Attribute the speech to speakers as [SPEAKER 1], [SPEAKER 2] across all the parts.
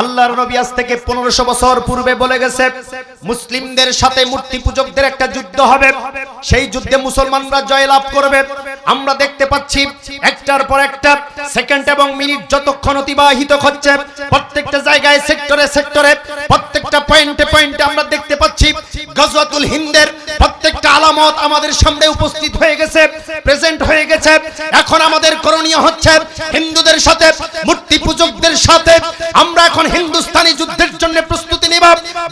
[SPEAKER 1] আল্লাহর নবী আজ থেকে পনেরোশো বছর পূর্বে বলে গেছে, মুসলিমদের সাথে মূর্তি পূজকদের একটা যুদ্ধ হবে। সেই যুদ্ধে মুসলমানরা জয়লাভ করবে। আমরা দেখতে পাচ্ছি একটার পর একটা সেকেন্ড এবং মিনিট যতক্ষণ অতিবাহিত হচ্ছে, প্রত্যেকটা জায়গায় সেক্টরে সেক্টরে প্রত্যেকটা পয়েন্টে পয়েন্টে আমরা দেখতে পাচ্ছি গজওয়াতুল হিন্দের প্রত্যেকটা আলামত আমাদের সামনে উপস্থিত হয়ে গেছে প্রেজেন্ট হয়ে গেছে। এখন আমাদের করণীয় হচ্ছে হিন্দুদের সাথে, মূর্তি পূজকদের সাথে। আমরা এখন হিন্দুস্তানি যুদ্ধের জন্য প্রস্তুতি নিব।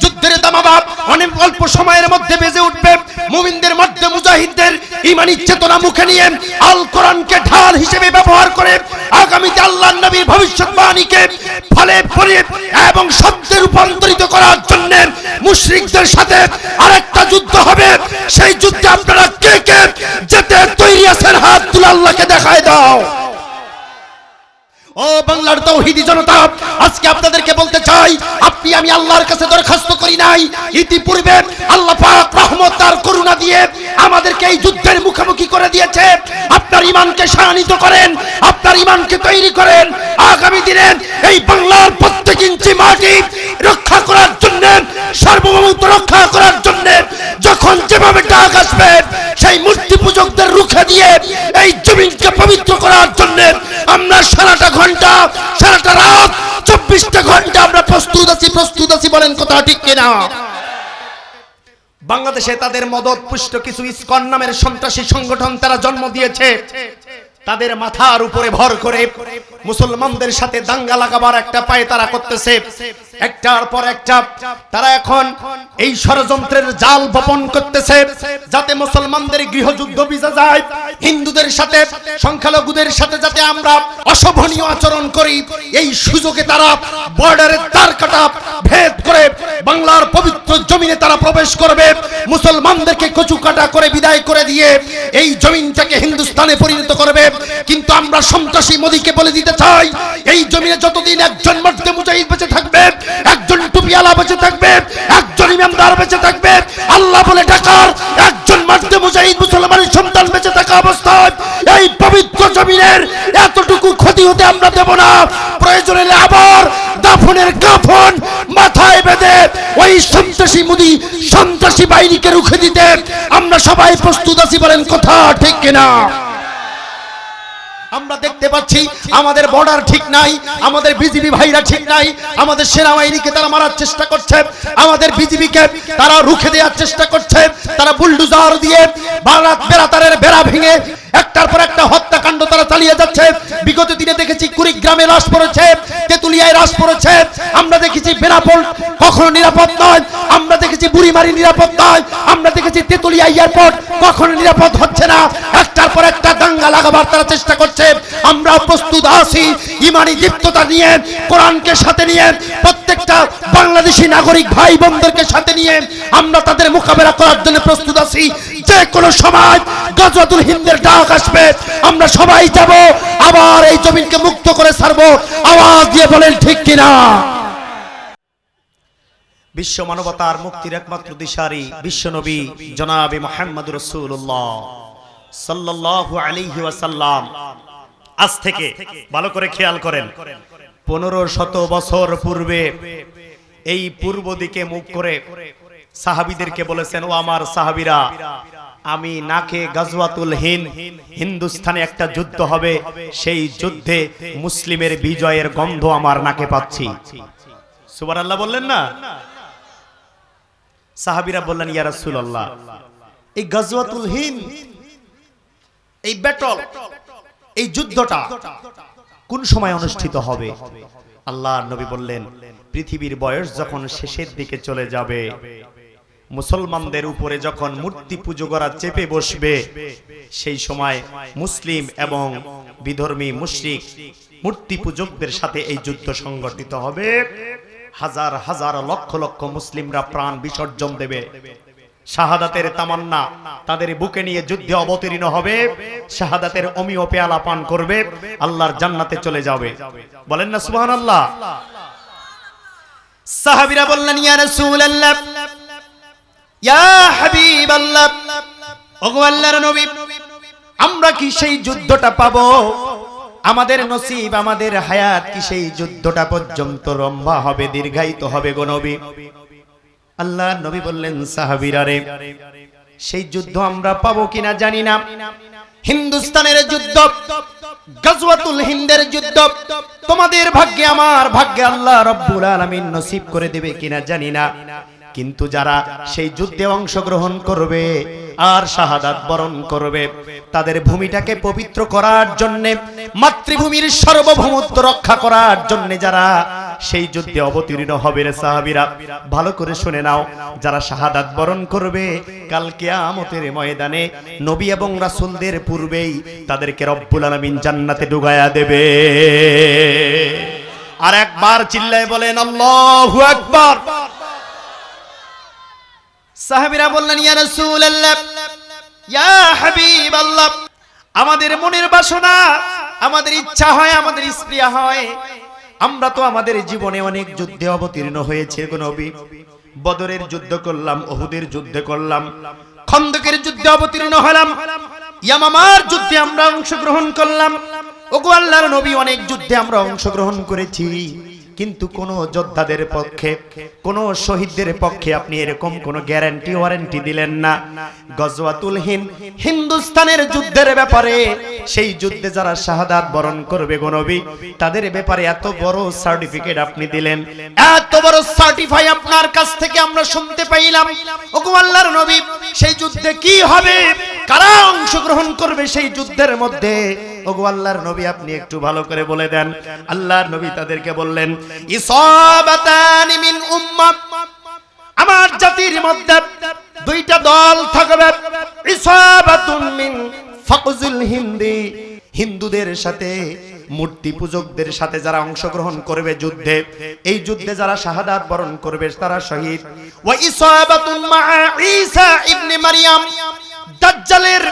[SPEAKER 1] যুদ্ধের দামাবাব অনেক অল্প সময়ের মধ্যে বেজে উঠবে। মুমিনদের মধ্যে মুজাহিদদের ইমানি চেতনা মুখে নিয়ে আল কোরআনকে ঢাল হিসেবে ব্যবহার করে আগামীতে আল্লাহ নবীর ভবিষ্যৎবাণীকে ফলে ফলে এবং শব্দে রূপান্তরিত করার জন্য মুশরিকদের সাথে আরেকটা যুদ্ধ হবে। সেই যুদ্ধে আপনারা কে কে যেতে তৈরি আছেন? হাত তুলে আল্লাহকে দেখায় দাও। ও বাংলার তৌহিদি জনতা, আজকে আপনাদেরকে বলতে চাই, আপনি আমি আল্লাহর কাছে দরখাস্ত করি নাই। ইতিপূর্বে আল্লাহ পাক রহমত তার করুণা দিয়ে আমাদেরকে এই যুদ্ধের মুখোমুখি করে দিয়েছে। আপনার ইমানকে শানিত করেন, আপনার ইমানকে তৈরি করেন। আগামী দিনে এই বাংলার প্রত্যেক ইঞ্চি মাটি রক্ষা করার জন্য, সার্বভৌমত্ব রক্ষা করার জন্য যখন যেভাবে ডাক আসবে, সেই মূর্তি পূজকদের রুখে দিয়ে এই জমিনকে পবিত্র করার জন্য আমরা সারাটা ঘণ্টা, সারাটা রাত, চব্বিশটা ঘণ্টা আমরা প্রস্তুত আছি প্রস্তুত আছি বলেন কথা ঠিক কিনা? বাংলাদেশে তাদের মদত পুষ্ট কিছু ইসকন নামের সন্ত্রাসী সংগঠন তারা জন্ম দিয়েছে। তাদের মাথার উপরে ভর করে মুসলমানদের সাথে দাঙ্গা লাগাবার একটা পায়ে তারা করতেছে। একটার পর একটা তারা এখন এই ষড়যন্ত্রের জাল বপন করতেছে, যাতে মুসলমানদের গৃহযুদ্ধ বিজা যায়। হিন্দুদের সাথে, সংখ্যালঘুদের সাথে যাতে আমরা অশোভনীয় আচরণ করি, এই সুযোগে তারা বর্ডারের তার কাটা ভেদ করে বাংলার পবিত্র জমিনে তারা প্রবেশ করবে। মুসলমানদেরকে কচু কাটা করে বিদায় করে দিয়ে এই জমিনটাকে হিন্দুস্তানে পরিণত করবে। কিন্তু আমরা সন্ত্রাসী মোদীকে বলে দিতে চাই, এই জমিনে যতদিন একজন মর্দে মুজাহিদ বেঁচে থাকবে, একজন টুপিয়ালা বেঁচে থাকবে, একজন ইমামদার বেঁচে থাকবে, আল্লাহ বলে ডাকার একজন মর্দে মুজাহিদ মুসলমানের সন্তান বেঁচে থাকা অবস্থায় এই পবিত্র জমিনের এতটুকু ক্ষতি হতে আমরা দেব না। প্রয়োজনে আবার দাফনের কাফন মাথায় বেঁধে ওই সন্ত্রাসী মুদি সন্ত্রাসী বাহিনীকে রুখে দিতে আমরা সবাই প্রস্তুত আছি বলেন কথা ঠিক কিনা? আমরা দেখতে পাচ্ছি আমাদের বর্ডার ঠিক নাই, আমাদের বিজিবি ভাইরা ঠিক নাই, আমাদের সেনাবাহিনীকে তারা মারার চেষ্টা করছে, আমাদের বিজিবিকে তারা রুখে দেওয়ার চেষ্টা করছে, তারা বুলডুজার দিয়ে বারাত বেড়াতারের বেড়া ভেঙে একটার পর একটা হত্যাকাণ্ড চালিয়ে যাচ্ছে। বিগত দিনে দেখেছি কুড়িগ্রামে লাশ পড়েছে, তেতুলিয়ায় লাশ পড়েছে। আমরা দেখেছি বেনাপোল কখনো নিরাপদ নয়, আমরা দেখেছি বুড়িমারি নিরাপদ নয়, আমরা দেখেছি তেতুলিয়া এয়ারপোর্ট কখনো নিরাপদ হচ্ছে না। একটার পর একটা দাঙ্গা লাগাবার তারা চেষ্টা করছে। আমরা প্রস্তুত আছি ইমানি দীপ্ততা নিয়ে, কোরআনকে সাথে নিয়ে, প্রত্যেকটা বাংলাদেশি নাগরিক ভাই বোনদেরকে সাথে নিয়ে আমরা তাদের মোকাবেলা করার জন্য প্রস্তুত আছি। যে কোনো সময় গজওয়াতুল হিন্দের ডাক আসবে, আমরা সবাই যাব, আবার এই জমিনকে মুক্ত করে ছাড়বো। আওয়াজ দিয়ে বলেন, ঠিক কিনা? বিশ্ব মানবতার মুক্তির একমাত্র দিশারি মোহাম্মদ রসুল্লাহ ওয়াসাল্লাম। আজ থেকে ভালো করে খেয়াল করেন, পনেরো শত বছর পূর্বে এই পূর্ব দিকে মুখ করে সাহাবিদেরকে বলেছেন, ও আমার সাহাবিরা আমি নাকে গাজওয়াতুল হিন হিন্দুস্তানে একটা যুদ্ধ হবে, সেই যুদ্ধে মুসলিমের বিজয়ের গন্ধ আমার নাকে পাচ্ছি। সুবার আল্লাহ বললেন না? সাহাবিরা বললেন, ইয়া রাসূলুল্লাহ, এই গাজওয়াতুল হিন্দ, এই ব্যাটল এই যুদ্ধটা কোন সময় অনুষ্ঠিত হবে? আল্লাহ নবী বললেন, পৃথিবীর বয়স যখন শেষের দিকে চলে যাবে মুসলমানদের উপরে যখন মূর্তি পুজো করা চেপে বসবে, সেই সময় মুসলিম এবং বিধর্মী মুশরিক মূর্তি পূজকদের সাথে এই যুদ্ধ সংগঠিত হবে। হাজার হাজার লক্ষ লক্ষ মুসলিমরা প্রাণ বিসর্জন দেবে। শাহাদাতের তামান্না তাদের বুকে নিয়ে যুদ্ধে অবতীর্ণ হবে। শাহাদাতের অমিও পেয়ালা পান করবে। আল্লাহর জান্নাতে চলে যাবে। বলেন না সুবহান আল্লাহ সাহাবিরা বললেন, ইয়া রাসূলুল্লাহ আমরা কি সেই যুদ্ধটা পাবো? আমাদের নসিব, আমাদের হায়াত কি সেই যুদ্ধটা পর্যন্ত লম্বা হবে, দীর্ঘায়িত হবে গো নবী? আল্লাহ নবী বললেন, সাহাবীরা রে, সেই যুদ্ধ আমরা পাবো কিনা জানি না। হিন্দুস্তানের যুদ্ধ, গজওয়াতুল হিন্দের যুদ্ধ, তোমাদের ভাগ্যে, আমার ভাগ্যে আল্লাহ রব্বুল আলামিন নসিব করে দেবে কিনা জানি না। কিন্তু যারা সেই যুদ্ধে অংশগ্রহণ করবে আর শাহাদাত বরণ করবে, তাদের ভূমিটাকে পবিত্র করার জন্য, মাতৃভূমির সার্বভৌমত্ব রক্ষা করার জন্য যারা সেই যুদ্ধে অবতীর্ণ হবে রে সাহাবীরা। ভালো করে শুনে নাও, যারা শাহাদাত বরণ করবে, কাল কিয়ামতের ময়দানে নবী এবং রাসূলদের পূর্বেই তাদেরকে রব্বুল আলামিন জান্নাতে ডুগায়া দেবে। আর একবার চিল্লায় বলেন, আল্লাহু আকবার! সাহাবীরা বললেন, ইয়া রাসূলুল্লাহ, ইয়া হাবিবাল্লাহ, আমাদের মনের বাসনা, আমাদের ইচ্ছা হয়, আমাদের স্প্রিয়া হয়। আমরা তো আমাদের জীবনে অনেক যুদ্ধে অবতীর্ণ হয়েছে নবী। বদরের যুদ্ধ করলাম ওহুদের যুদ্ধ করলাম, খন্দকের যুদ্ধে অবতীর্ণ হলাম, ইয়ামামার যুদ্ধে আমরা অংশগ্রহণ করলাম। ওগো আল্লাহর নবী, অনেক যুদ্ধে আমরা অংশগ্রহণ করেছি। কিন্তু কোন যোদ্ধাদের পক্ষে, কোন শহীদদের পক্ষে আপনি এরকম কোন গ্যারান্টি ওয়ারেন্টি দিলেন না। গজওয়াতুল হিন্দ, হিন্দুস্তানের যুদ্ধের ব্যাপারে, সেই যুদ্ধে যারা শাহাদাত বরণ করবে গনবী তাদের ব্যাপারে এত বড় সার্টিফিকেট আপনি দিলেন। এত বড় সার্টিফাই আপনার কাছ থেকে আমরা শুনতে পাইলাম। ওগো আল্লাহর নবী, সেই যুদ্ধে কি হবে? কারা অংশগ্রহণ করবে সেই যুদ্ধের মধ্যে? ওগো আল্লাহর নবী, আপনি একটু ভালো করে বলে দেন। আল্লাহর নবী তাদেরকে বললেন, ইসাবাতানি মিন উম্মাহ আমার জাতির মধ্যে দুইটা দল থাকবে। ইসাবাতুন মিন ফাকজুল হিন্দি। হিন্দুদের সাথে, মূর্তি পূজকদের সাথে যারা অংশগ্রহণ করবে যুদ্ধে, এই যুদ্ধে যারা শাহাদাত বরণ করবে তারা শহীদ। ওয়া ইসাবাতুন মা ঈসা ইবনে মারইয়াম দাজ্জালের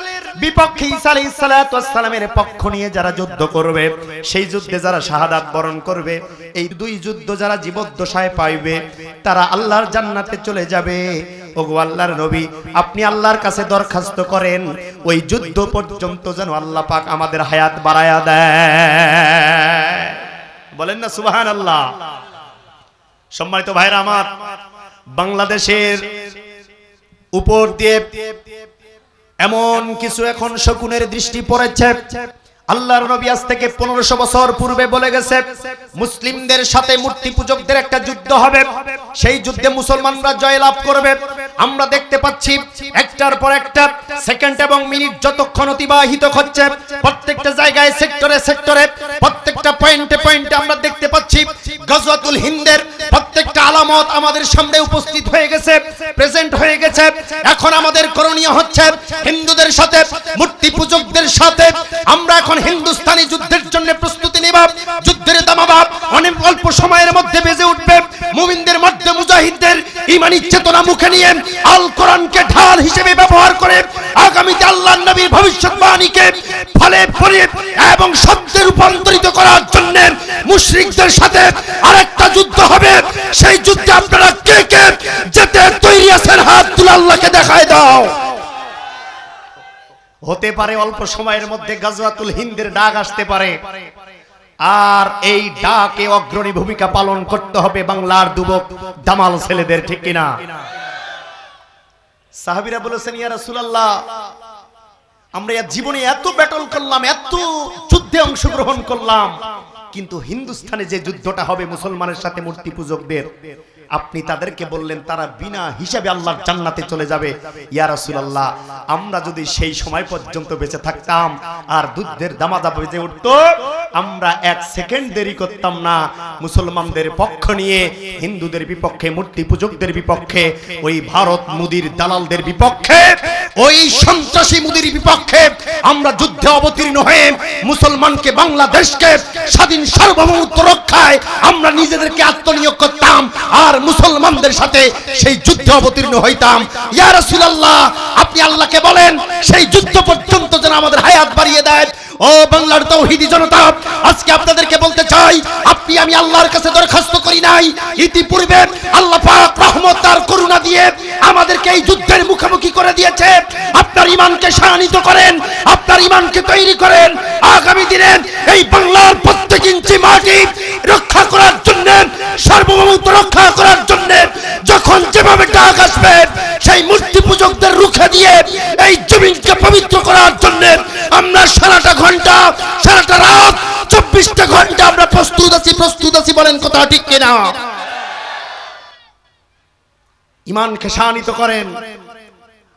[SPEAKER 1] বিপক্ষে ঈসা আলাইহিস সালাতু সালামের পক্ষ নিয়ে যারা যুদ্ধ করবে, সেই যুদ্ধে যারা শাহাদাত বরণ করবে, এই দুই যুদ্ধ যারা জীবদ্দশায় পাইবে, তারা আল্লাহর জান্নাতে চলে যাবে। ওগো আল্লাহর নবী, আপনি আল্লাহর কাছে দরখাস্ত করেন, ওই যুদ্ধ পর্যন্ত যেন আল্লাহ পাক আমাদের হায়াত বাড়ায়া দেয়। বলেন না, সুবহানাল্লাহ। সম্মানিত ভাইরা আমার, বাংলাদেশের উপর দিয়ে এমন কিছু এখন শকুনের দৃষ্টি পড়েছে। আল্লাহর নবী আজ থেকে পনেরোশো বছর পূর্বে বলে গেছে, মুসলিমদের সাথে মূর্তি পূজকদের একটা যুদ্ধ হবে। সেই যুদ্ধে মুসলমানরা জয়লাভ করবে। আমরা দেখতে পাচ্ছি একটার পর একটা সেকেন্ড এবং মিনিট যতক্ষণ অতিবাহিত হচ্ছে, প্রত্যেকটা জায়গায় সেক্টরে সেক্টরে প্রত্যেকটা পয়েন্টে পয়েন্টে আমরা দেখতে পাচ্ছি গজওয়াতুল হিন্দের প্রত্যেকটা আলামত আমাদের সামনে উপস্থিত হয়ে গেছে প্রেজেন্ট হয়ে গেছে। এখন আমাদের করণীয় হচ্ছে হিন্দুদের সাথে মূর্তি পূজকদের সাথে আমরা এখন হিন্দুস্তানি যুদ্ধের জন্য প্রস্তুতি নিব, যুদ্ধের দামাবাব অনেক অল্প সময়ের মধ্যে বেজে উঠবে। মুমিনদের মধ্যে মুজাহিদদের ইমানি চেতনা মুখে নিয়ে আল কোরআনকে ঢাল হিসেবে ব্যবহার করে আগামীতে আল্লাহর নবীর ভবিষ্যৎবাণীকে ফলে ফলে এবং শব্দে রূপান্তরিত করার জন্য মুশরিকদের সাথে আরেকটা যুদ্ধ হবে। সেই যুদ্ধে আপনারা কে কে যেতে তৈরি আছেন? হাত তুলে আল্লাহকে দেখায় দাও। হতে পারে অল্প সময়ের মধ্যে গাজওয়াতুল হিন্দের ডাক আসতে পারে। আর এই ডাকে অগ্রণী ভূমিকা পালন করতে হবে বাংলার যুবক দামাল ছেলেদের, ঠিক কিনা? সাহাবিরা বলেছেন, ইয়া রাসূলুল্লাহ, আমরা জীবনে এত ব্যাটল করলাম, এত যুদ্ধে অংশগ্রহণ করলাম, কিন্তু হিন্দুস্তানে যে যুদ্ধটা হবে মুসলমানের সাথে মূর্তি পূজকদের আপনি তাদেরকে বললেন, তারা বিনা হিসাবে আল্লাহর জান্নাতে চলে যাবে। ইয়া রাসূলুল্লাহ, আমরা যদি সেই সময় পর্যন্ত বেঁচে থাকতাম আর দুধের দামাদা বেজে উঠতো, আমরা এক সেকেন্ড দেরি করতাম না। মুসলমানদের পক্ষ নিয়ে, হিন্দুদের বিপক্ষে, মূর্তি পূজকদের বিপক্ষে, ওই ভারত মুদির দালালদের বিপক্ষে ওই সন্ত্রাসী মুদির বিপক্ষে আমরা যুদ্ধে অবতীর্ণ হয়ে মুসলমানকে, বাংলাদেশকে স্বাধীন সার্বভৌমত্ব রক্ষায় আমরা নিজেদেরকে আত্মনিয়োগ করতাম আর মুসলমানদের সাথে সেই যুদ্ধে অবতীর্ণ হইতাম। ইয়া রাসূলুল্লাহ, আপনি আল্লাহকে বলেন, সেই যুদ্ধ পর্যন্ত যেন আমাদের হায়াত বাড়িয়ে দেয়। ও বাংলার তৌহিদি জনতা, আজকে আপনাদেরকে বলতে চাই, আপনি আমি আল্লাহর কাছে দরখাস্ত করি নাই, ইতিপূর্বে আল্লাহ পাক রহমত আর করুণা দিয়ে আমাদেরকে এই যুদ্ধের মুখোমুখি করে দিয়েছে। আপনার ইমানকে শানিত করেন, আপনার ইমানকে তৈরি করেন। আগামী দিনে এই বাংলার প্রত্যেক ইঞ্চি মাটি রক্ষা করার জন্য, সার্বভৌমত্ব রক্ষা করার জন্য যখন যেভাবে ডাক আসবে, সেই মূর্তি পূজকদের রুখে দিয়ে এই জমিনকে পবিত্র করার জন্য আমরা সারাটা ঘণ্টা, সারাটা রাত, চব্বিশটা ঘণ্টা আমরা প্রস্তুত আছি প্রস্তুত আছি, বলেন কথা ঠিক কিনা? ইমানকে শানিত করেন।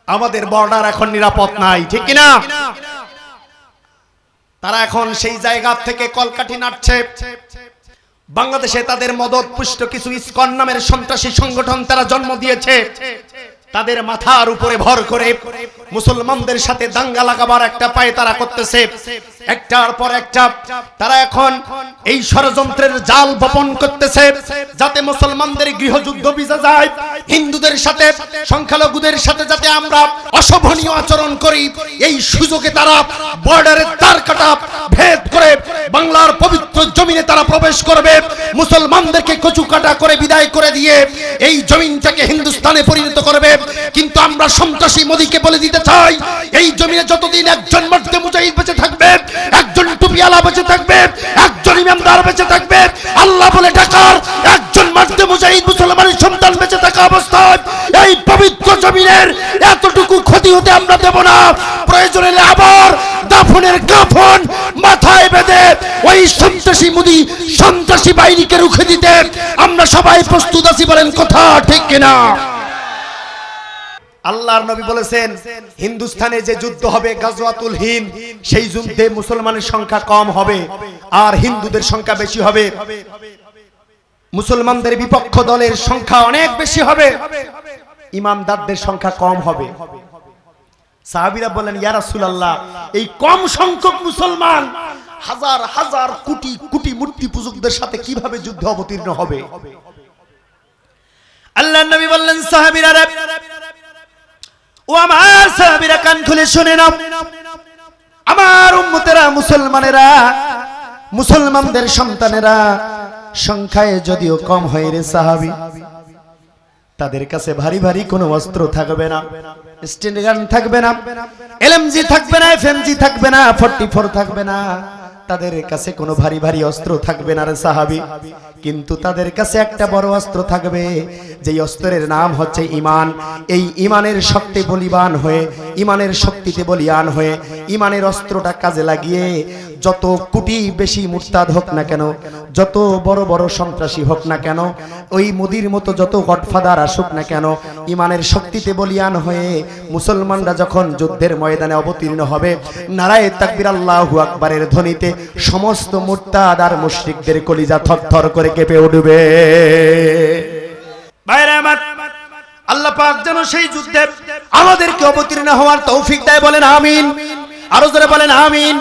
[SPEAKER 1] আমাদের বর্ডার এখন নিরাপদ নাই, ঠিক কিনা? তারা এখন সেই জায়গা থেকে কলকাঠি নাটছে বাংলাদেশে তাদের মদত পুষ্ট কিছু ইসকন নামের সন্ত্রাসী সংগঠন তারা জন্ম দিয়েছে। তাদের মাথার উপরে ভর করে মুসলমানদের সাথে দাঙ্গা লাগাবার একটা পায়ে তারা করতেছে। একটার পর একটা তারা এখন এই ষড়যন্ত্রের জাল বপন করতেছে, যাতে মুসলমানদের গৃহযুদ্ধ বিজা যায়, হিন্দুদের সাথে, সংখ্যালঘুদের সাথে যাতে আমরা অশোভনীয় আচরণ করি। এই সুযোগে তারা বর্ডারের তার কাটা ভেদ করে বাংলার পবিত্র জমিনে তারা প্রবেশ করবে। মুসলমানদেরকে কচু কাটা করে বিদায় করে দিয়ে এই জমিনটাকে হিন্দুস্তানে পরিণত করবে। কিন্তু আমরা সন্ত্রাসী মোদীকে বলে দিতে চাই, এই জমিনে যতদিন একজন মর্দে মুজাহিদ বেঁচে থাকবে একজন বেঁচে থাকবে, একজন ইমামদার বেঁচে থাকবে, আল্লাহ বলে ডাকার একজন মর্দে মুজাহিদ মুসলমানের সন্তান বেঁচে থাকা অবস্থায় এই পবিত্র জমিনের এতটুকু ক্ষতি হতে আমরা দেব না। প্রয়োজন হলে আবার দাফনের কাফন মাথায় বেঁধে ওই সন্ত্রাসী মুদি সন্ত্রাসী বাহিনীকে রুখে দিতে আমরা সবাই প্রস্তুত আছি বলেন কথা ঠিক কিনা? আল্লাহর নবী বলেছেন হিন্দুস্তানে যে যুদ্ধ হবে গাজওয়াতুল হিন্দ, সেই যুদ্ধে মুসলমানের সংখ্যা কম হবে, আর হিন্দুদের সংখ্যা বেশি হবে। মুসলমানদের বিপক্ষ দলের সংখ্যা অনেক বেশি হবে, ইমামদারদের সংখ্যা কম হবে। সাহাবিরা বললেন, ইয়া রাসূলুল্লাহ, এই কম সংখ্যক মুসলমান হাজার হাজার কোটি কোটি মূর্তি পূজকদের সাথে কীভাবে যুদ্ধ অবতীর্ণ হবে? আল্লাহ নবী বললেন, সাহাবীরা ও আমার সাহাবীরা কান খুলে শুনে নাও। আমার উম্মতেরা, মুসলমানেরা, মুসলমানদের সন্তানেরা, সংখ্যায় যদিও কম হয় রে সাহাবী, তাদের কাছে ভারী ভারী কোনো অস্ত্র থাকবে না স্টেন গান থাকবে না, এলএমজি থাকবে না, এফএমজি থাকবে না 44 থাকবে না। তাদের কাছে কোনো ভারী ভারী অস্ত্র থাকবে না রে সাহাবী। কিন্তু তাদের কাছে একটা বড় অস্ত্র থাকবে, যেই অস্ত্রের নাম হচ্ছে ইমান এই ইমানের শক্তি বলিবান হয়ে ইমানের শক্তিতে বলিয়ান হয়ে ইমানের অস্ত্রটা কাজে লাগিয়ে যত কোটি বেশি মুরতাদ হোক না কেন, যত বড় বড় সন্ত্রাসী হোক না কেন, ওই মোদির মতো যত গডফাদার আসুক না কেন ইমানের শক্তিতে বলিয়ান হয়ে মুসলমানরা যখন যুদ্ধের ময়দানে অবতীর্ণ হবে, নারায় তাকবির আল্লাহু আকবারের ধ্বনিতে সমস্ত মুরতাদ আর মুশরিকদের কলিজা থরথর করে কেঁপে উঠবে। আল্লাহ পাক যেন সেই যুদ্ধে আমাদেরকে অবতীর্ণ হওয়ার তৌফিক দেয়, বলেন আমিন। আরও জোরে বলেন আমিন।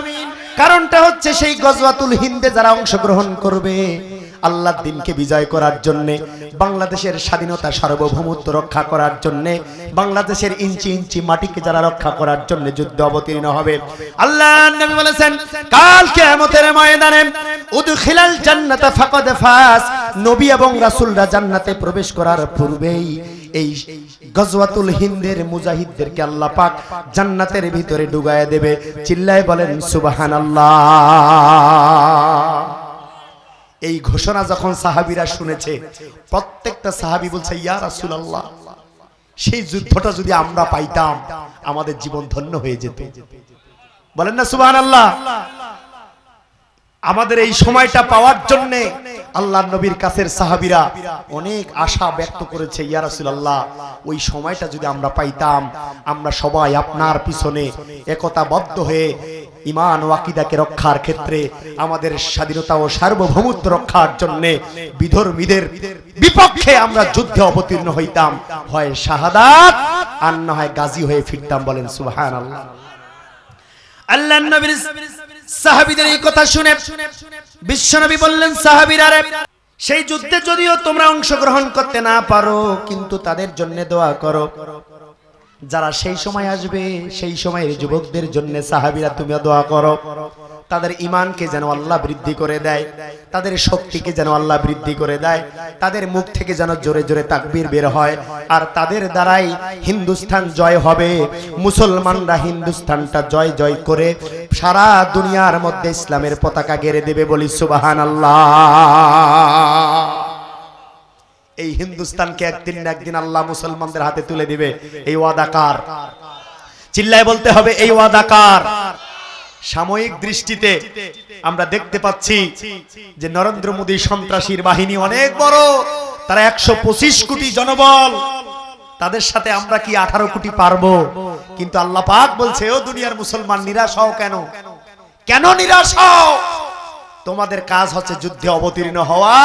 [SPEAKER 1] কারণটা হচ্ছে সেই গজওয়াতুল হিন্দে যারা অংশগ্রহণ করবে। আল্লাহর দিনকে বিজয় করার জন্য, বাংলাদেশের স্বাধীনতা সার্বভৌমত্ব রক্ষা করার জন্য, বাংলাদেশের ইঞ্চি ইঞ্চি মাটিকে যারা রক্ষা করার জন্য যুদ্ধ অবতীর্ণ হবে। আল্লাহ নবী বলেছেন, কাল কিয়ামতের ময়দানে নবী এবং জান্নাতে প্রবেশ করার পূর্বেই এই গজওয়াতুল হিন্দের মুজাহিদদেরকে আল্লাহ পাক জান্নাতের ভিতরে ডুগায় দেবে। চিল্লায় বলেন, সুবহানাল্লাহ। এই ঘোষণা যখন সাহাবিরা শুনেছে, প্রত্যেকটা সাহাবি বলছে, ইয়া রাসূলুল্লাহ, সেই যুদ্ধটা যদি আমরা পাইতাম, আমাদের জীবন ধন্য হয়ে যেত। বলেন না, সুবহানাল্লাহ। আমাদের এই সময়টা পাওয়ার জন্য আল্লাহ নবীর কাছের সাহাবিরা অনেক আশা ব্যক্ত করেছে, ইয়া রাসূলুল্লাহ, ওই সময়টা যদি আমরা পাইতাম, আমরা সবাই আপনার পিছনে একতাবদ্ধ হয়ে ইমান ও আকিদাকে রক্ষার ক্ষেত্রে আমাদের স্বাধীনতা ও সার্বভৌমত্ব রক্ষার জন্য বিধর্মীদের বিপক্ষে আমরা যুদ্ধে অবতীর্ণ হইতাম। হয় শাহাদাত, আর না হয় গাজী হয়ে ফিরতাম বলেন, সুবহানাল্লাহ। আল্লাহ নবীর সাহাবীদের এই কথা শুনে বিশ্বনবী বললেন, সাহাবীরা সেই যুদ্ধে যদিও তোমরা অংশগ্রহণ করতে না পারো, কিন্তু তাদের জন্য দোয়া করো। যারা সেই সময় আসবে সেই সময়ের যুবকদের জন্য সাহাবীরা তুমি দোয়া করো। তাদের ইমানকে যেন আল্লাহ বৃদ্ধি করে দেয় তাদের শক্তিকে যেন আল্লাহ বৃদ্ধি করে দেয় তাদের মুখ থেকে যেন জোরে জোরে তাকবীর বের হয়। আর তাদের দ্বারাই হিন্দুস্তান জয় হবে মুসলমানরা হিন্দুস্তানটা জয় জয় করে সারা দুনিয়ার মধ্যে ইসলামের পতাকা গেড়ে দেবে বলি সুবাহান আল্লাহ এই হিন্দুস্তানকে একদিন না একদিন আল্লাহ মুসলমানদের হাতে তুলে দিবে। এই ওয়াদাকার চিল্লায় বলতে হবে, এই ওয়াদাকার সাময়িক দৃষ্টিতে আমরা দেখতে পাচ্ছি যে নরেন্দ্র মোদী সন্ত্রাসীর বাহিনী অনেক বড়, তারা একশো পঁচিশ কোটি জনবল। তাদের সাথে আমরা কি আঠারো কোটি পারব? কিন্তু আল্লাহ পাক বলছে, ও দুনিয়ার মুসলমান, নিরাশ হও কেন? কেন নিরাশ হও? তোমাদের কাজ হচ্ছে যুদ্ধে অবতীর্ণ হওয়া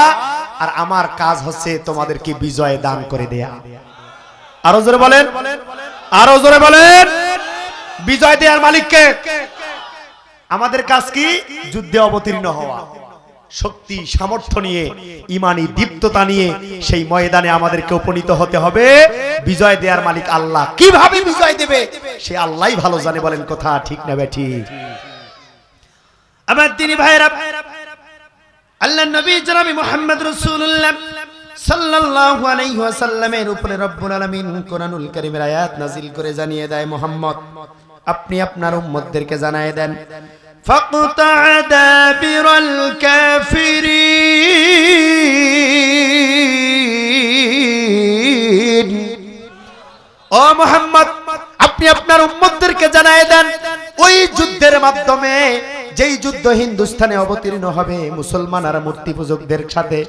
[SPEAKER 1] আর আমার কাজ হচ্ছে তোমাদেরকে বিজয় দান করে দেয়া। আরও জোরে বলেন? আরও জোরে বলেন? বিজয় দেয়ার মালিককে। আমাদের কাজ কি? যুদ্ধে অবতীর্ণ হওয়া। শক্তি সামর্থ্য নিয়ে ইমানি দীপ্ততা নিয়ে সেই ময়দানে আমাদেরকে উপনীত হতে হবে। বিজয় দেয়ার মালিক আল্লাহ। কীভাবে বিজয় দেবে? সে আল্লাহই ভালো জানে বলেন কথা ঠিক না বেঠি
[SPEAKER 2] আমার তিনি ভাইরা আল্লাহ নবী জনাবি মোহাম্মদ রাসূলুল্লাহ সাল্লাল্লাহু আলাইহি ওয়াসাল্লামের উপরে রব্বুল আলামিন কোরআনুল কারীমের আয়াত নাজিল করে জানিয়ে দেয় মোহাম্মদ আপনি আপনার উম্মতদেরকে জানিয়ে দেন فاقطع دابر الكافرين ও মোহাম্মদ আপনি আপনার উম্মতদেরকে জানিয়ে দেন, ওই যুদ্ধের মাধ্যমে যেই যুদ্ধ হিন্দুস্তানে অবতীর্ণ হবে মুসলমান আর মূর্তি পূজকদের সাথে,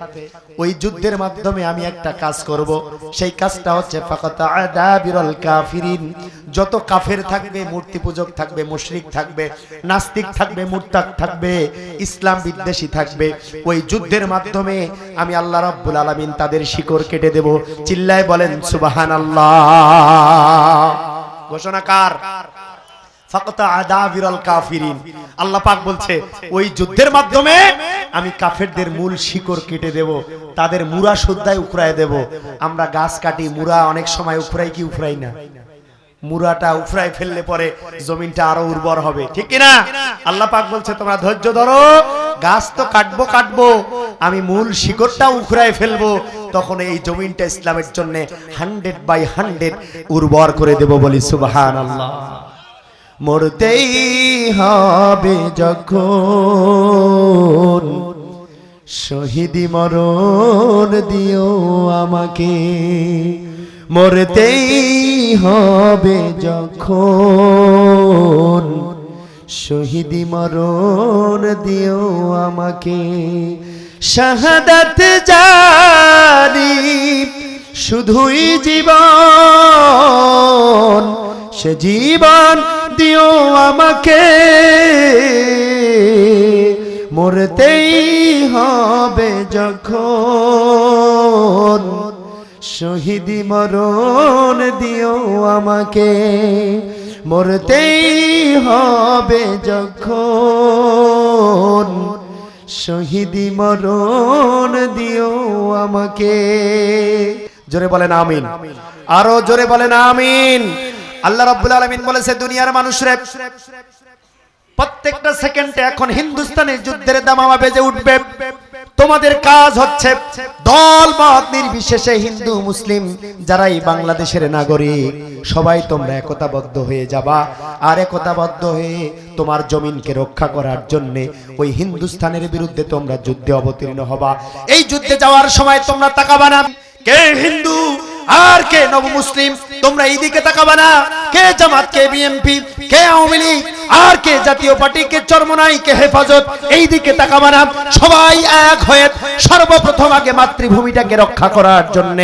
[SPEAKER 2] ওই যুদ্ধের মাধ্যমে আমি একটা কাজ করব। সেই কাজটা হচ্ছে কাফিরিন। যত কাফের থাকবে, মূর্তি পূজক থাকবে, মুশরিক থাকবে, নাস্তিক থাকবে, মুরতাদ থাকবে, ইসলাম বিদ্বেষী থাকবে, ওই যুদ্ধের মাধ্যমে আমি আল্লাহ রাব্বুল আলামিন তাদের শিকড় কেটে দেব। চিল্লায় বলেন, সুবহানাল্লাহ। ঘোষণাকার ফাকতা কার ওই যুদ্ধের মাধ্যমে আমি মূল শিকড় কেটে দেব, তাদের মুরা উখড়ায় দেব। আমরা গাছ কাটি মুরা অনেক সময় উফরাই কি উফরাই না? মুরাটা উফরায় ফেললে পরে জমিনটা আরও উর্বর হবে। ঠিক কিনা? আল্লাহ পাক বলছে, তোমরা ধৈর্য ধরো, গাছ তো কাটবো কাটবো। আমি মূল শিকড়টা উখড়ায় ফেলব। তখন এই জমিনটা ইসলামের জন্য হান্ড্রেড বাই হান্ড্রেড উর্বর করে দেব বলি সুবাহান আল্লাহ মরতেই হবে যখন শহীদি মরণ দিও আমাকে। মরতেই হবে যখন শহীদি মরণ দিও আমাকে। শাহাদাত জানি শুধুই জীবন, সে জীবন দিও আমাকে। মরতেই হবে যখন শহীদি মরণ দিও আমাকে। মরতেই হবে যখন শহীদি মরণ দিও আমাকে।
[SPEAKER 1] জোরে বলেন আমিন। আরও জোরে বলেন আমিন। আল্লাহ রাব্বুল আলামিন বলেছে, দুনিয়ার মানুষরে প্রত্যেকটা সেকেন্ডে এখন হিন্দুস্তানের যুদ্ধের দামামা বেজে উঠবে। তোমাদের কাজ হচ্ছে দল মত নির্বিশেষে হিন্দু, মুসলিম, যারাই বাংলাদেশের নাগরিক, সবাই তোমরা একতাবদ্ধ হয়ে যাবা। আর একতাবদ্ধ হয়ে তোমার জমিনকে রক্ষা করার জন্য ওই হিন্দুস্থানের বিরুদ্ধে তোমরা যুদ্ধে অবতীর্ণ হবা। এই যুদ্ধে যাওয়ার সময় তোমরা তাকাবা না। কে হিন্দু আর কে নব মুসলিম তোমরা এইদিকে তাকাবা না। কে জামাত, কে বিএনপি কে আওয়ামী লীগ, আর কে জাতীয় পার্টি, কে চরমনাই, কে হেফাজত এই দিকে তাকাবা না। সবাই এক হয়ে সর্বপ্রথম আগে মাতৃভূমিটাকে রক্ষা করার জন্য,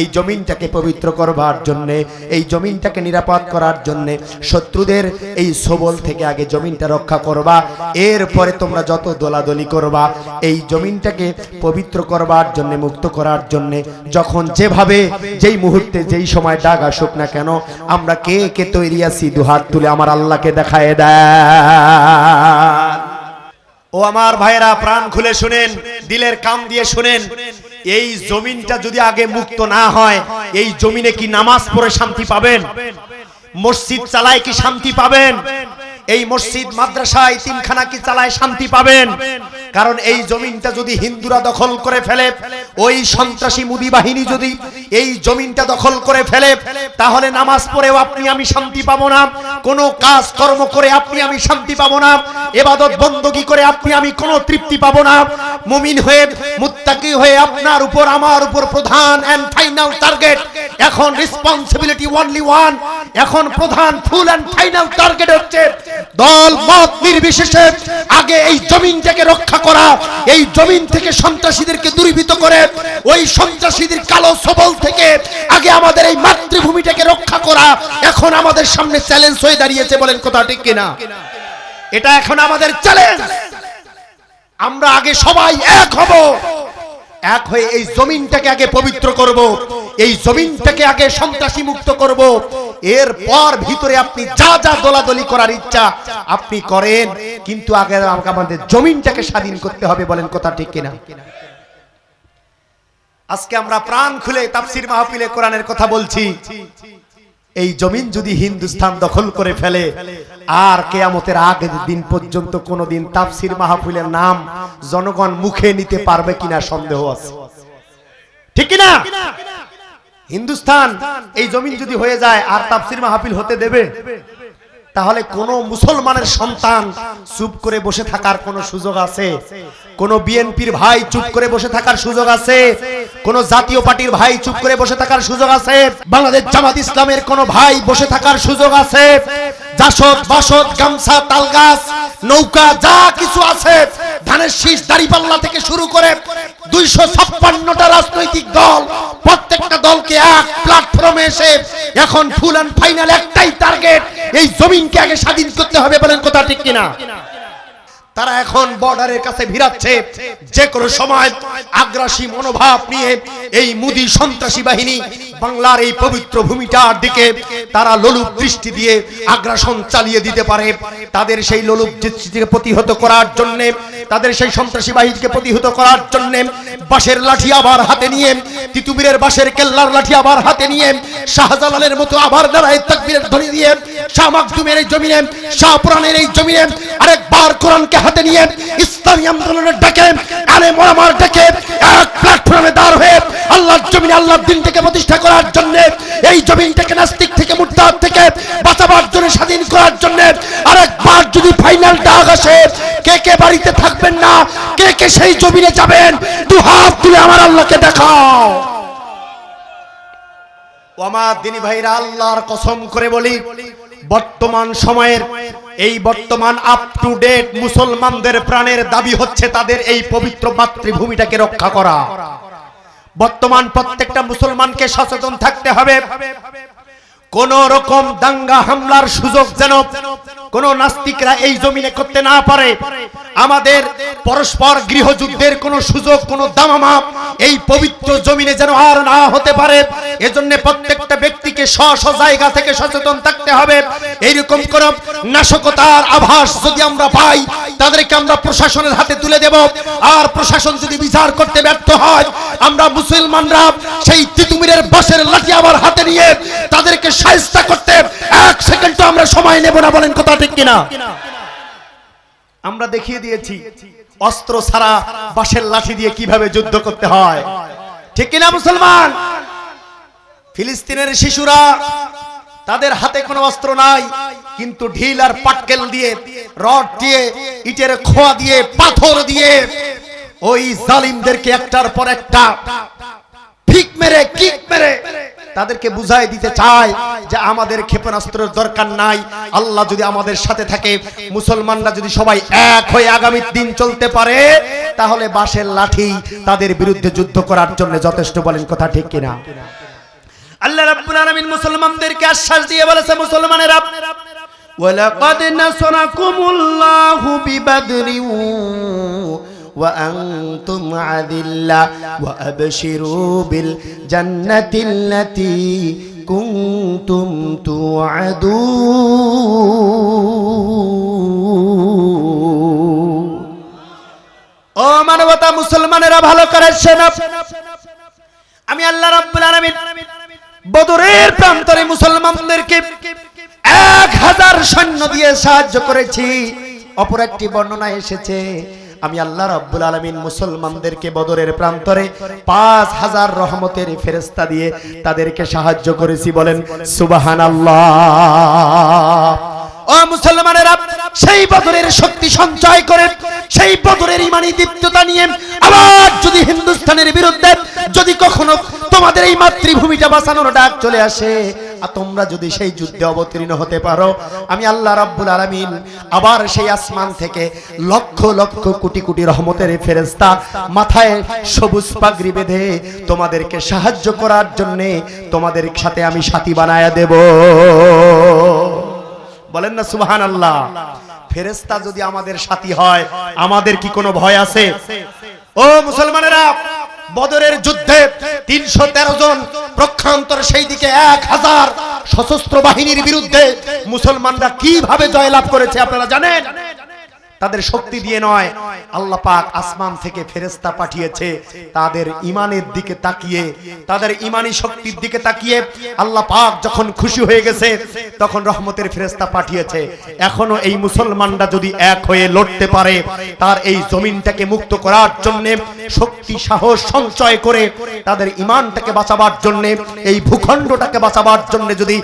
[SPEAKER 1] এই জমিনটাকে পবিত্র করবার জন্য, এই জমিনটাকে নিরাপদ করার জন্য শত্রুদের এই সবল থেকে আগে জমিনটা রক্ষা করবা। এরপরে তোমরা যত দোলাদলি করবা, এই জমিনটাকে পবিত্র করবার জন্য, মুক্ত করার জন্য, যখন যেভাবে, যেই মুহূর্তে, যেই সময় ডাক আসুক না কেন, আমরা কে কে তৈরি আছি? দুহাত তুলে আমার আল্লাহকে দেখায় দেয় ও আমার ভাইরা প্রাণ খুলে শুনেন, দিলের কাম দিয়ে শুনেন, এই জমিনটা যদি আগে মুক্ত না হয়, এই জমিনে কি নামাজ পড়ে শান্তি পাবেন? মসজিদ চালায় কি শান্তি পাবেন? এই মসজিদ মাদ্রাসা ইতিমখানা কি চালায় শান্তি পাবেন? কারণ এই জমিনটা যদি হিন্দুরা দখল করে ফেলে, ওই সন্ত্রাসী মুদি বাহিনী যদি এই জমিনটা দখল করে ফেলে, তাহলে নামাজ পড়েও আপনি আমি শান্তি পাবো না, কোনো কাজ কর্ম করে আপনি আমি শান্তি পাবো না, এবাদত বন্দগি করে আপনি আমি কোনো তৃপ্তি পাবো না। মুমিন হয়ে, মুত্তাকি হয়ে আপনার উপর, আমার উপর প্রধান এন্ড ফাইনাল টার্গেট এখন রেসপন্সিবিলিটি ওনলি ওয়ান এখন প্রধান ফুল এন্ড ফাইনাল টার্গেট হচ্ছে দল, মত নির্বিশেষে আগে এই জমিনটাকে রক্ষা করা, এই জমিন থেকে সন্ত্রাসীদেরকে দূরীভূত করে, ওই সন্ত্রাসীদের কালো সবল থেকে আগে আমাদের এই মাতৃভূমিটাকে রক্ষা করা, এখন আমাদের সামনে চ্যালেঞ্জ হয়ে দাঁড়িয়েছে বলেন কথা ঠিক কিনা? এটা এখন আমাদের চ্যালেঞ্জ আমরা আগে সবাই এক হব, এক হয়ে এই জমিনটাকে আগে পবিত্র করব। এই জমিনটাকে আগে সন্ত্রাসী মুক্ত করব। এরপর ভিতরে আপনি যা যা দলাদলি করার ইচ্ছা আপনি করেন। কিন্তু আগে আমাদের জমিনটাকে স্বাধীন করতে হবে বলেন কথা ঠিক কিনা? আজকে আমরা প্রাণ খুলে তাফসির মাহফিলে কোরআনের কথা বলছি। এই জমিন যদি হিন্দুস্তান দখল করে ফেলে, আর কেয়ামতের আগের দিন পর্যন্ত কোনোদিন তাফসির মাহফিলের নাম জনগণ মুখে নিতে পারবে কিনা সন্দেহ আছে। ঠিক কিনা? হিন্দুস্তান এই জমিন যদি হয়ে যায় আর তাফসির মাহফিল হতে দেবে তাহলে কোন মুসলমানের সন্তান চুপ করে বসে থাকার কোন সুযোগ আছে? কোন বিএনপির ভাই চুপ করে বসে থাকার সুযোগ আছে? কোন জাতীয় পার্টির ভাই চুপ করে বসে থাকার সুযোগ আছে? বাংলাদেশ জামাত ইসলামের কোন ভাই বসে থাকার সুযোগ আছে? জাসদ বাসদ গামছা তালগাছ নৌকা যা কিছু আছে ধানের শীষ দাড়িপাল্লা থেকে শুরু করে দুইশো ছাপ্পান্নটা রাজনৈতিক দল, প্রত্যেকটা দলকে এক প্ল্যাটফর্মে এসে এখন ফুল অ্যান্ড ফাইনাল একটাই টার্গেট এই জমিনকে আগে স্বাধীন করতে হবে বলেন কথা ঠিক কিনা? তারা এখন বর্ডারের কাছে ভিড়াচ্ছে। যে কোনো সময় আগ্রাসী মনোভাব নিয়ে এই মুদি সন্ত্রাসী বাহিনী বাংলার এই পবিত্র ভূমিটার দিকে তারা লোলুপ দৃষ্টি দিয়ে আগ্রাসন চালিয়ে দিতে পারে। তাদের সেই লোলুপ দৃষ্টিকে প্রতিহত করার জন্য, তাদের সেই সন্ত্রাসী বাহিনীকে প্রতিহত করার জন্য, বাঁশের লাঠি আবার হাতে নিয়ে তিতুমিরের বাঁশের কেল্লার লাঠি আবার হাতে নিয়ে, শাহজালালের মতো আবার দাঁড়ায় তাকবীরের ধ্বনি দিয়ে, শাহ মাকদুমের এই জমিনে, শাহ পুরাণের এই জমিনে আরেকবার কোরআনকে হাতে নিয়ে ইসলামী আন্দোলনের ডাকে আলে মোরামার ডাকে এক প্ল্যাটফর্মে দাঁড় হয়ে আল্লাহর জমিনে আল্লাহর দিনটাকে প্রতিষ্ঠা করার জন্য, এই জমিনটাকে নাস্তিক থেকে মুরতাদ থেকে বাঁচাবার জন্য স্বাধীন করার জন্য আরেকবার যদি ফাইনাল ডাক আসে, কে কে বাড়িতে থাকবেন না, কে কে সেই জমিনে যাবেন, দু হাত তুলে আমার আল্লাহকে দেখাও। আমার দিনী ভাইরা, আল্লাহর কসম করে বলি, বর্তমান সময়ের এই বর্তমান আপ টু ডেট মুসলমানদের প্রাণের দাবি হচ্ছে তাদের এই পবিত্র মাতৃভূমিটাকে রক্ষা করা। বর্তমান প্রত্যেকটা মুসলমানকে সচেতন থাকতে হবে। কোন রকম দাঙ্গা হামলার সুযোগ যেন কোন নাস্তিকরা এই জমিনে করতে না পারে। আমাদের পরস্পর গৃহযুদ্ধের কোন সুযোগ, কোন দামামা এই পবিত্র জমিনে যেন আর না হতে পারে। এজন্য প্রত্যেকটা ব্যক্তিকে স্ব স্ব জায়গা থেকে সচেতন থাকতে হবে। এইরকম কোন নাশকতার আভাস যদি আমরা পাই তাদেরকে আমরা প্রশাসনের হাতে তুলে দেব। আর প্রশাসন যদি বিচার করতে ব্যর্থ হয়, আমরা মুসলমানরা সেই তিতুমিরের বাসের লাঠি আবার হাতে নিয়ে তাদেরকে সাহায্য করতে এক সেকেন্ড আমরা সময় নেব না, বলেন কথা ঠিক কিনা? আমরা দেখিয়ে দিয়েছি, অস্ত্র ছাড়া বাঁশের লাঠি দিয়ে কীভাবে যুদ্ধ করতে হয়। ঠিক কিনা মুসলমান? ফিলিস্তিনের শিশুরা তাদের হাতে কোনো অস্ত্র নাই, কিন্তু ঢিল আর পাটকেল দিয়ে, রড দিয়ে, ইটের খোয়া দিয়ে, পাথর দিয়ে ওই জালিমদেরকে একটার পর একটা ফিক মেরে, কিক মেরে তাদেরকে বুঝাই দিতে চায় যে আমাদের ক্ষেপণাস্ত্রের দরকার নাই। আল্লাহ যদি আমাদের সাথে থাকে, মুসলমানরা যদি সবাই এক হয়ে আগামী দিন চলতে পারে, তাহলে বাঁশের লাঠি তাদের বিরুদ্ধে যুদ্ধ করার জন্য যথেষ্ট বলেন কথা ঠিক কিনা? আল্লাহ রাব্বুল আলামিন মুসলমানদেরকে আশ্বাস দিয়ে বলেছে মুসলমানেরা
[SPEAKER 3] ولقد نصركم الله ببدر وأنتم عذلة وأبشروا بالجنة التي كنتم توعدون
[SPEAKER 1] ও মানবতা মুসলমানেরা ভালো করে শোনো আমি আল্লাহ রাব্বুল আলামিন বদরের প্রান্তরে মুসলমানদেরকে
[SPEAKER 2] এক হাজার সৈন্য দিয়ে সাহায্য করেছি। অপর একটি বর্ণনা এসেছে, আমি আল্লাহ রাব্বুল আলামিন মুসলমানদেরকে বদরের প্রান্তরে পাঁচ হাজার রহমতের ফেরেস্তা দিয়ে তাদেরকে সাহায্য করেছি বলেন, সুবহানাল্লাহ। ও মুসলমানেরা, সেই বদরের শক্তি সঞ্চয় করে, সেই বদরের ইমানি দীপ্ততা নিয়ে আবার যদি হিন্দুস্তানের বিরুদ্ধে যদি কখনো তোমাদের এই মাতৃভূমিটা বাঁচানোর ডাক চলে আসে। আর তোমরা যদি সেই যুদ্ধে অবতীর্ণ হতে পারো, আমি আল্লাহ রাব্বুল আলামিন আবার সেই আসমান থেকে লক্ষ লক্ষ কোটি কোটি রহমতের ফেরেস্তা মাথায় সবুজ পাগড়ি বেঁধে তোমাদেরকে সাহায্য করার জন্য তোমাদের সাথে আমি সাথী বানায়া দেব। বলেন না সুবহান আল্লাহ ফেরেস্তা যদি আমাদের সাথী হয়, আমাদের কি কোনো ভয় আছে? ও মুসলমানেরা, বদরের যুদ্ধে তিনশো তেরো জন প্রক্ষান্তর সেই দিকে এক হাজার সশস্ত্র বাহিনীর বিরুদ্ধে মুসলমানরা কীভাবে জয়লাভ করেছে আপনারা জানেন? তাদের শক্তি দিয়ে নয়। আল্লাহ পাক আসমান থেকে ফেরেস্তা পাঠিয়েছে। তাদের ইমানের দিকে তাকিয়ে, তাদের ইমানি শক্তির দিকে তাকিয়ে আল্লাহ পাক যখন খুশি হয়ে গেছে, তখন রহমতের ফেরেস্তা পাঠিয়েছে। এখনও এই মুসলমানরা যদি এক হয়ে লড়তে পারে, তার এই জমিনটাকে মুক্ত করার জন্য, শক্তি, সাহস, সঞ্চয় করে তাদের ইমানটাকে বাঁচাবার জন্য, এই ভূখণ্ডটাকে বাঁচাবার জন্য যদি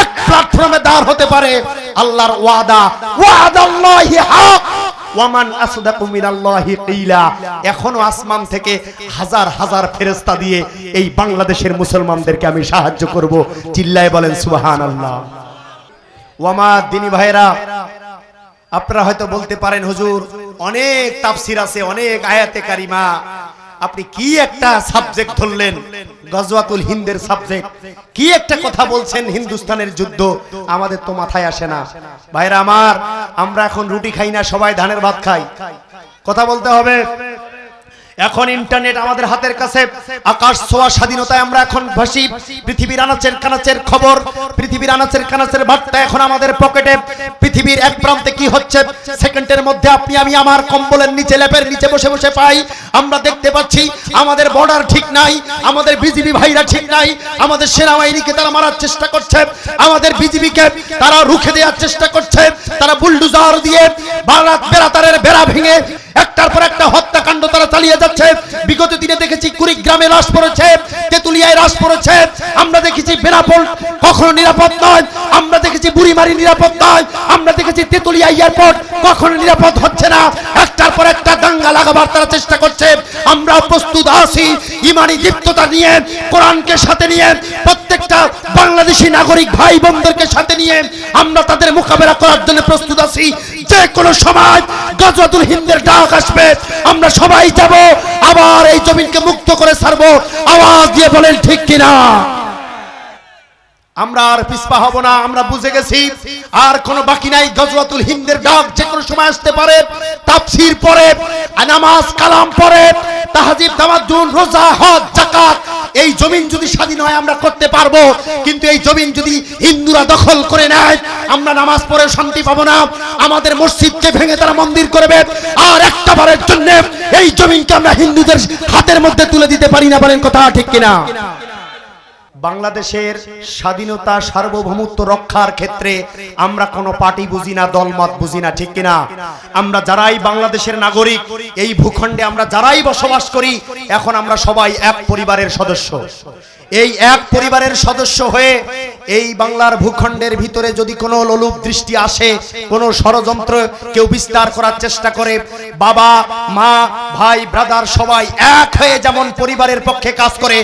[SPEAKER 2] এক প্ল্যাটফর্মে দাঁড় হতে পারে, আল্লাহর ওয়াদা, ওয়াদাল্লাহি হক ওয়ামান আসদাকু মিনাল্লাহি কিলা। এখনও আসমান থেকে হাজার হাজার ফেরেশতা দিয়ে এই বাংলাদেশের মুসলমানদেরকে আমি সাহায্য করব। চিল্লায় বলেন, সুবহানাল্লাহ। ওয়ামা, দিনী ভাইরা আপনারা হয়তো বলতে পারেন, হুজুর, অনেক তাফসীর আছে, অনেক আয়াতে কারিমা। আপনি কি একটা সাবজেক্ট ধরলেন? গজওয়াতুল হিন্দের সাবজেক্ট কি একটা কথা বলছেন হিন্দুস্তানের যুদ্ধ? আমাদের তো মাথায় আসে না। ভাইরা আমার, আমরা এখন রুটি খাই না, সবাই ধানের ভাত খাই। কথা বলতে হবে। এখন ইন্টারনেট আমাদের হাতের কাছে। আকাশ ছোঁয়া স্বাধীনতায় আমরা এখন ভাসি। পৃথিবীর আনাচের কানাচের খবর। পৃথিবীর আনাচের কানাচের বার্তা এখন আমাদের পকেটে পৃথিবীর এক প্রান্তে কি হচ্ছে? সেকেন্ডের মধ্যে আপনি, আমি আমার কম্বলের নিচে লেপের নিচে বসে বসে পাই। আমরা দেখতে পাচ্ছি আমাদের বর্ডার ঠিক নাই, আমাদের বিজিবি ভাইরা ঠিক নাই, আমাদের সেনাবাহিনীকে তারা মারার চেষ্টা করছে, আমাদের বিজিবিকে তারা রুখে দেওয়ার চেষ্টা করছে, তারা বুলডুজার দিয়ে ভারত বেড়াতারের বেড়া ভেঙে একটার পর একটা হত্যাকাণ্ড তারা চালিয়ে যাচ্ছে। বিগত দিনে দেখেছি কুড়িগ্রামে লাশ পড়েছে, তেতুলিয়ায় লাশ পড়েছে। আমরা দেখেছি বেনাপোল কখনো নিরাপদ নয়, আমরা দেখেছি বুড়িমারি নিরাপদ নয়, আমরা দেখেছি তেতুলিয়া এয়ারপোর্ট কখনো নিরাপদ হচ্ছে না। একটার পর একটা দাঙ্গা লাগাবার তারা চেষ্টা করছে। আমরা প্রস্তুত আছি ইমানি দীপ্ততা নিয়ে, কোরআনকে সাথে নিয়ে, প্রত্যেকটা বাংলাদেশি নাগরিক ভাই বোনদেরকে সাথে নিয়ে আমরা তাদের মোকাবেলা করার জন্য প্রস্তুত আছি। যে কোনো সময় গজওয়াতুল হিন্দের ডাক আসবে। আমরা সবাই যাব, আবার এই জমিনকে মুক্ত করে ছাড়বো। আওয়াজ দিয়ে বলেন, ঠিক কিনা? আমরা আর পিছপা হব না, আমরা বুঝে গেছি। আর কোনো বাকি নাই, গজওয়াতুল হিন্দের ডাক যে কোনো সময় আসতে পারে। তাফসীর পরে, নামাজ কালাম পরে, তাহাজিব তামাদ্দুন রোজা, হজ, যাকাত, এই জমিন যদি স্বাধীন হয় আমরা করতে পারব। কিন্তু এই জমিন যদি হিন্দুরা দখল করে নেয়, আমরা নামাজ পড়ে শান্তি পাবো না। আমাদের মসজিদকে ভেঙে তারা মন্দির করবে। আর একটা বারের জন্য এই জমিনকে আমরা হিন্দুদের হাতের মধ্যে তুলে দিতে পারি না বলেন কথা ঠিক কিনা? বাংলাদেশের স্বাধীনতা সার্বভৌমত্ব রক্ষার ক্ষেত্রে আমরা কোনো পার্টি বুঝি না, দলমত বুঝি না, ঠিক কিনা? আমরা যারাই বাংলাদেশের নাগরিক, এই ভূখণ্ডে আমরা যারাই বসবাস করি, এখন আমরা সবাই এক পরিবারের সদস্য। এই এক পরিবারের সদস্য হয়ে এই বাংলার ভূখণ্ডের ভিতরে যদি কোনো লোলুপ দৃষ্টি আসে, কোনো ষড়যন্ত্র কেউ বিস্তার করার চেষ্টা করে, বাবা, মা, ভাই ব্রাদার সবাই এক হয়ে যেমন পরিবারের পক্ষে কাজ করে,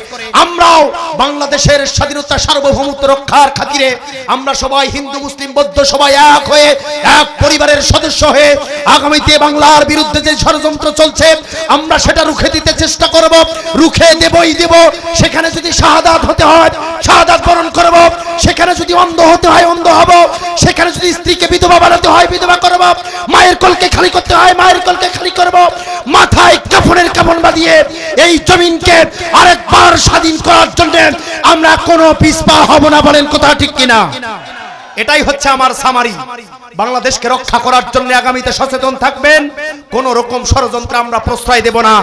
[SPEAKER 2] আমরাও বাংলাদেশের স্বাধীনতা সার্বভৌমত্ব রক্ষার খাতিরে আমরা সবাই হিন্দু, মুসলিম, বৌদ্ধ সবাই এক হয়ে এক পরিবারের সদস্য হয়ে আগামীতে বাংলার বিরুদ্ধে যে ষড়যন্ত্র চলছে, আমরা সেটা রুখে দিতে চেষ্টা করব, রুখে দেবই দেব। সেখানে যদি শাহাদাত হতে হয়, শাহাদাত বরণ করব। সেখানে যদি অন্ধ হতে হয়, অন্ধ হব। সেখানে যদি স্ত্রীকে বিধবা বানাতে হয়, বিধবা করব। মায়ের কলকে খালি করতে হয়, মায়ের কলকে খালি করব। মাথায় কাফনের কাফন বাঁধিয়ে এই জমিনকে আরেকবার স্বাধীন করার জন্য আমরা কোনো পিসপা হব না বলেন কথা ঠিক কিনা?
[SPEAKER 1] এটাই হচ্ছে আমার সামারি বাংলাদেশকে রক্ষা করার জন্য আগামীতে সচেতন থাকবেন। কোন রকম ষড়যন্ত্র আমরা প্রশ্রয় দেব না।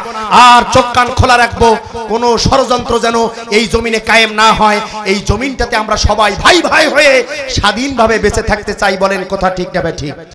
[SPEAKER 1] আর চোখ কান খোলা রাখব। কোন ষড়যন্ত্র যেন এই জমিনে কায়েম না হয়। এই জমিনটাতে আমরা সবাই ভাই ভাই হয়ে স্বাধীনভাবে বেঁচে থাকতে চাই বলেন কথা ঠিক না ঠিক।